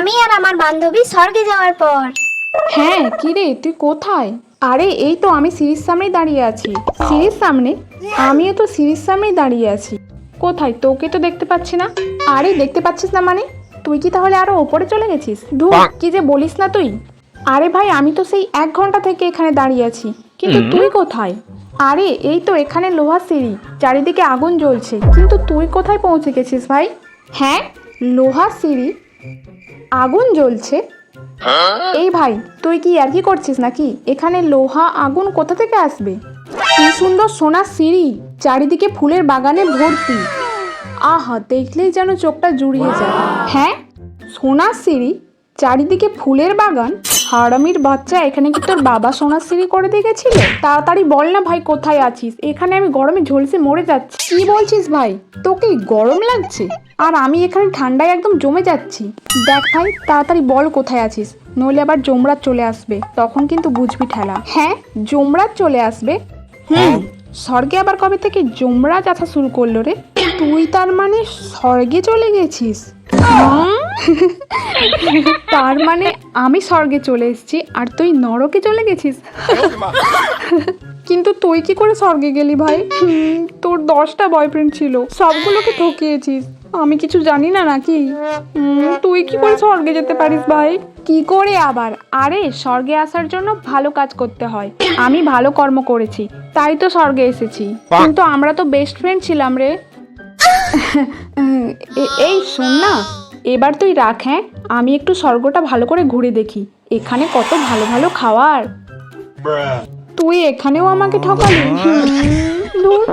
আমি আর আমার বান্ধবী স্বর্গে যাওয়ার পর। হ্যাঁ কিরে তুই কোথায়? আরে এই তো আমি সিঁড়ির সামনেই দাঁড়িয়ে আছি। সিঁড়ির সামনে? আমিও তো সিঁড়ির সামনেই দাঁড়িয়ে আছি। কোথায়? তোকে তো দেখতে পাচ্ছি না। আরে দেখতে পাচ্ছিস না মানে? তুই কি তাহলে আরও ওপরে চলে গেছিস? ধুর কি যে বলিস না তুই? আরে ভাই আমি তো সেই এক ঘণ্টা থেকে এখানে দাঁড়িয়ে আছি। কিন্তু তুই কোথায়? আরে এই তো এখানে লোহার সিঁড়ি। চারিদিকে আগুন জ্বলছে। কিন্তু তুই কোথায় পৌঁছে গেছিস ভাই? হ্যাঁ লোহার সিঁড়ি? আগুন জ্বলছে। এই ভাই, তুই কি আর কি করছিস নাকি? এখানে লোহা আগুন কোথা থেকে আসবে? কি সুন্দর সোনার সিঁড়ি, চারিদিকে ফুলের বাগানে ভর্তি। আহা, দেখলেই যেন চোখটা জুড়িয়ে যায়। হ্যাঁ সোনার সিঁড়ি? চারিদিকে ফুলের বাগান। হারামির বাচ্চা এখানে কি তোর বাবা সিঁড়ি করে দিয়ে গেছিল তাড়াতাড়ি বল না ভাই কোথায় আছিস? এখানে আমি গরমে ঝলসে মরে যাচ্ছি। কি বলছিস ভাই? তোকে গরম লাগছে? আর আমি এখানে ঠান্ডায় একদম জমে যাচ্ছি। দেখ ভাই, তাড়াতাড়ি বল কোথায় আছিস? নইলে আবার জমরাত চলে আসবে। তখন কিন্তু বুঝবি ঠেলা। হ্যাঁ জমরাত চলে আসবে? হুম, স্বর্গে আবার কবে থেকে জমরাজ আসা শুরু করল রে? তুই তার মানে স্বর্গে চলে গেছিস? হুম? তার মানে আমি স্বর্গে চলে এসেছি আর তুই নরকে চলে গেছিস? কিন্তু তুই কি করে স্বর্গে গেলি ভাই? তোর দশটা বয়ফ্রেন্ড ছিল সবগুলোকে ঠকিয়েছিস। আমি কিছু জানি না নাকি? তুই কি করে স্বর্গে যেতে পারিস ভাই? কি করে আবার? আরে স্বর্গে আসার জন্য ভালো কাজ করতে হয়। আমি ভালো কর্ম করেছি তাই তো স্বর্গে এসেছি। কিন্তু আমরা তো বেস্ট ফ্রেন্ড ছিলাম রে। এই শোন না। এবার তুই রাখ হ্যাঁ? আমি একটু স্বর্গটা ভালো করে ঘুরে দেখি। এখানে কত ভালো ভালো খাওয়ার। তুই এখানেও আমাকে ঠকালি। ধুর।